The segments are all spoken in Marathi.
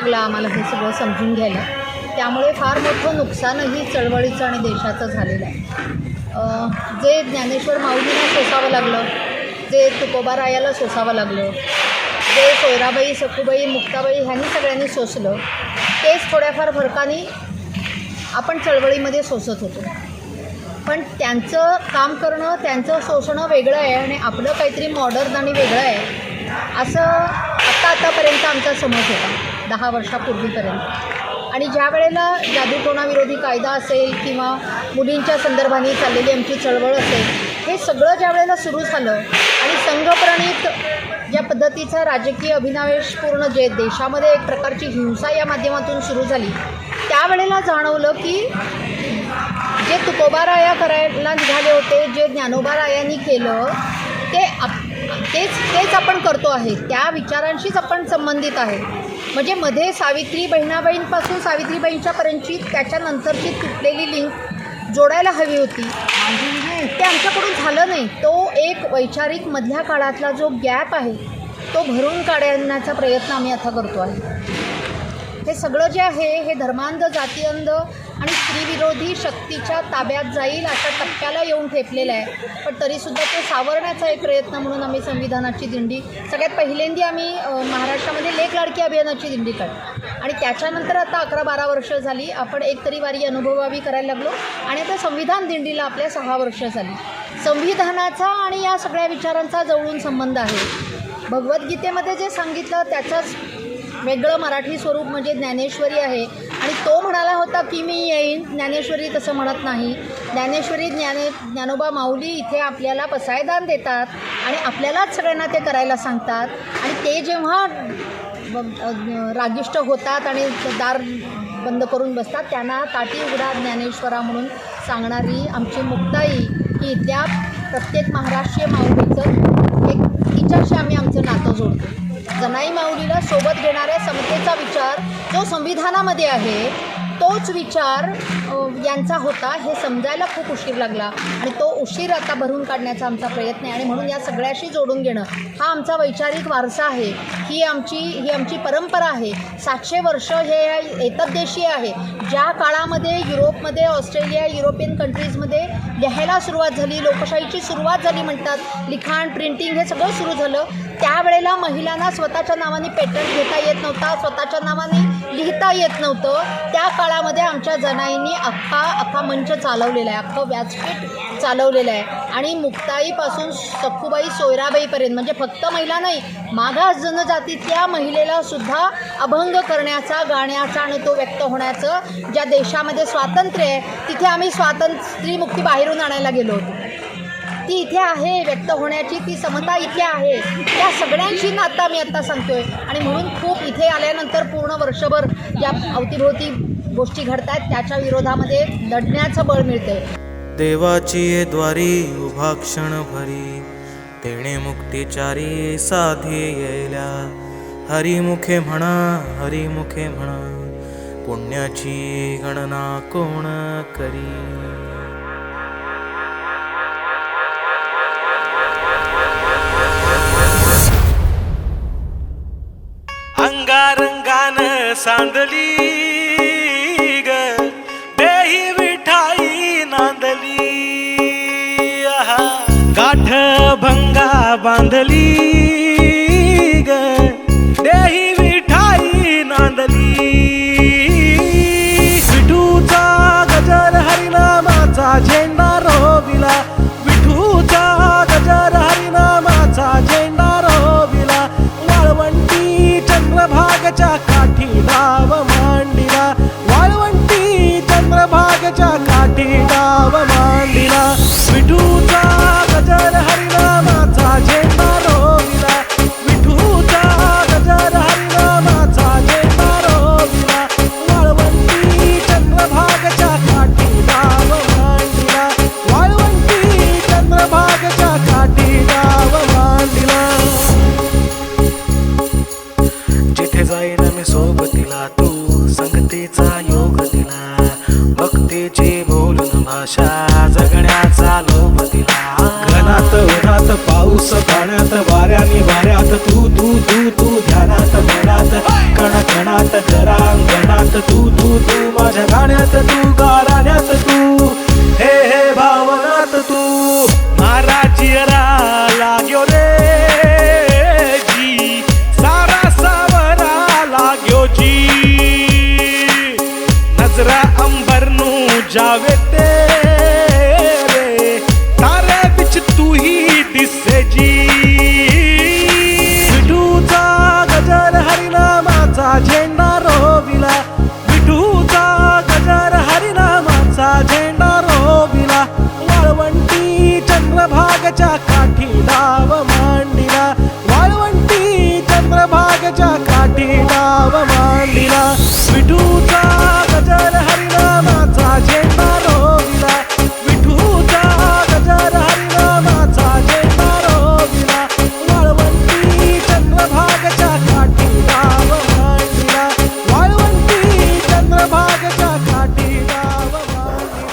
लागला आम्हाला हे सगळं समजून घ्यायला. त्यामुळे फार मोठं नुकसानही चळवळीचं आणि देशाचं झालेलं आहे. जे ज्ञानेश्वर माऊलींना सोसावं लागलं जे तुकोबारायाला सोसावं लागलं जे सोयराबाई सखूबाई मुक्ताबाई ह्यांनी सगळ्यांनी सोसलं तेच थोड्याफार फरकाने आपण चळवळीमध्ये सोसत होतो. पण त्यांचं काम करणं त्यांचं सोसणं वेगळं आहे आणि आपलं काहीतरी मॉडर्न आणि वेगळं आहे असं आत्ता आतापर्यंत आमचा समज होता. दहा वर्षापूर्वीपर्यंत. आणि ज्या वेळेला जादूटोणाविरोधी कायदा असेल किंवा मुलींच्या संदर्भाने चाललेली आमची चळवळ असेल हे सगळं ज्या वेळेला सुरू झालं आणि संघप्रणित ज्या पद्धतीचा राजकीय अभिनावेशपूर्ण जे देशामध्ये एक प्रकारची हिंसा या माध्यमातून सुरू झाली त्यावेळेला जाणवलं की जे तुकोबाराया करायला निघाले होते जे ज्ञानोबारायांनी केलं ते आप तेच तेच आपण करतो आहे. त्या विचारांशीच आपण संबंधित आहे. म्हणजे मध्ये सावित्री बहिणाबाईंपासून सावित्रीबाईंच्यापर्यंतची त्याच्यानंतरची तुटलेली लिंक जोडायला हवी होती. ते आमच्याकडून झालं नाही. तो एक वैचारिक मधल्या काळातला जो गॅप आहे तो भरून काढण्याचा प्रयत्न आम्ही आता करतो आहे. हे सगळं जे आहे हे धर्मांध जातीअंध आणि स्त्रीविरोधी शक्तीच्या ताब्यात जाईल अशा टप्प्याला येऊन ठेपलेलं आहे. पण तरीसुद्धा ते सावरण्याचा एक प्रयत्न म्हणून आम्ही संविधानाची दिंडी सगळ्यात पहिल्यांदी आम्ही महाराष्ट्रामध्ये लेख लाडकी अभियानाची दिंडी काढली. आणि त्याच्यानंतर आता अकरा बारा वर्ष झाली आपण एक तरी वारी अनुभवावी करायला लागलो आणि आता संविधान दिंडीला आपल्या सहा वर्ष झाली. संविधानाचा आणि या सगळ्या विचारांचा जवळून संबंध आहे. भगवद्गीतेमध्ये जे सांगितलं त्याचाच वेगळं मराठी स्वरूप म्हणजे ज्ञानेश्वरी आहे. आणि तो म्हणाला होता की मी येईन. ज्ञानेश्वरी तसं म्हणत नाही. ज्ञानेश्वरी ज्ञाने ज्ञानोबा माऊली इथे आपल्याला पसायदान देतात आणि आपल्यालाच सगळ्यांना ते करायला सांगतात. आणि ते जेव्हा रागिष्ट होतात आणि दार बंद करून बसतात त्यांना ताटी उघडा ज्ञानेश्वरा म्हणून सांगणारी आमची मुक्ताई ही इथल्या प्रत्येक महाराष्ट्रीय माऊलीचं एक तिच्याशी आम्ही आमचं नातं जोडतो. जनाई माऊलीला सोबत घेणाऱ्या समतेचा विचार जो संविधानामध्ये आहे तोच विचार यांचा होता हे समजायला खूप उशीर लागला. आणि तो उशीर आता भरून काढण्याचा आमचा प्रयत्न आहे. आणि म्हणून या सगळ्याशी जोडून घेणं हा आमचा वैचारिक वारसा आहे. ही आमची ही आमची परंपरा आहे. सातशे वर्ष हे एतद्देशीय आहे. ज्या काळामध्ये युरोपमध्ये ऑस्ट्रेलिया युरोपियन कंट्रीजमध्ये लिहायला सुरुवात झाली लोकशाहीची सुरुवात झाली म्हणतात लिखाण प्रिंटिंग हे सगळं सुरू झालं त्यावेळेला महिलांना स्वतःच्या नावाने पेटंट घेता येत नव्हता स्वतःच्या नावाने लिहिता येत नव्हतं. त्या काळामध्ये आमच्या जनाईंनी अख्खा अख्खा मंच चालवलेला आहे अख्खं व्यासपीठ चालवलेलं आहे. आणि मुक्ताईपासून सखूबाई सोयराबाईपर्यंत म्हणजे फक्त महिला नाही मागास जनजातीतल्या महिलेला सुद्धा अभंग करण्याचा गाण्याचा आणि तो व्यक्त होण्याचं ज्या देशामध्ये स्वातंत्र्य आहे तिथे आम्ही स्वातंत्र्य स्त्रीमुक्ती बाहेरून आणायला गेलो होतो. ती इथे आहे व्यक्त होण्याची ती समता इथे आहे. त्या सगळ्यांशी नातं मी आत्ता सांगतोय. आणि म्हणून खूप इथे आल्यानंतर पूर्ण वर्षभर या अवतीभोवती गोष्टी घडत आहेत त्याच्या विरोधामध्ये लढण्याचं बळ मिळते देवाची द्वारी उभा क्षण भरी तेणे मुक्तिचारी साधी येल्या. हरिमुखे म्हणा हरिमुखे म्हणा पुण्याची गणना कोण करी? ਸੰਦਲੀ ਗ ਦੇਹੀ ਵਿਠਾਈ ਨੰਦਲੀ। ਆਹ। ਗਾਠ ਭੰਗਾ ਬੰਦਲੀ। अशा जगण्याचा लोभ दिला घनात उन्हात पाऊस पाण्यात वाऱ्याने वाऱ्यात तू तू तू तू ध्यानात मनात कण कणात घरांगणात तू तू तू माझ्या गाण्यात तू गाण्यात तू. हे हे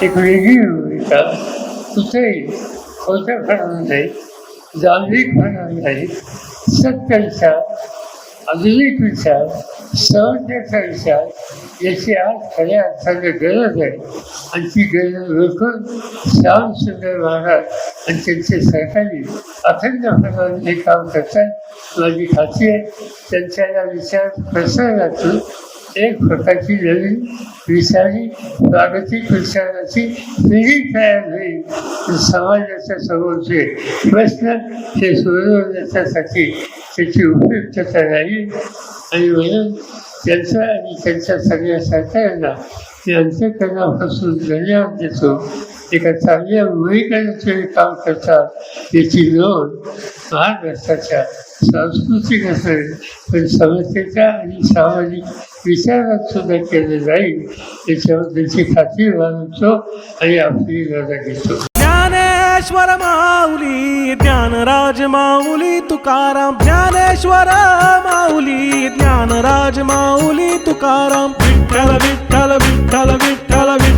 एक वेगळी भूमिका कुठेही खोटेपणा नाही जागतिकपणा नाही सत्य विचार आधुनिक विचार सहजतेचा विचार याची आज खऱ्या अर्थाने गरज आहे. आणि ती गरज रोखून श्याम सुंदर महाराज आणि त्यांचे सहकारी अखंडपणाने हे काम करतात. माझी खात्री आहे त्यांच्या या विचार प्रसारातून एक प्रकारची नवीन विचारी जागतिक विचाराची पिढी तयार होईल. समाजाच्या समोरचे प्रश्न हे सोडवण्याच्यासाठी त्याची उपयुक्तता राहील. आणि म्हणून त्यांचा आणि त्यांच्या सगळ्या सरकारांना मी अंतकरणापासून धन्यवाद देतो. एका चांगल्या भूमिकेने तुम्ही काम करतात. याची नोंद महाराष्ट्राच्या सांस्कृतिक असेल पण समस्येच्या आणि सामाजिक विचारात सुद्धा केले जाईल याच्याबद्दलची खात्री बांधतो आणि आपली लढा घेतो ज्ञानेश्वर माऊली ज्ञानराज माऊली तुकाराम. ज्ञानेश्वर माऊली ज्ञानराज माऊली तुकाराम. विठ्ठल विठ्ठल विठ्ठल विठ्ठल विठ्ठल.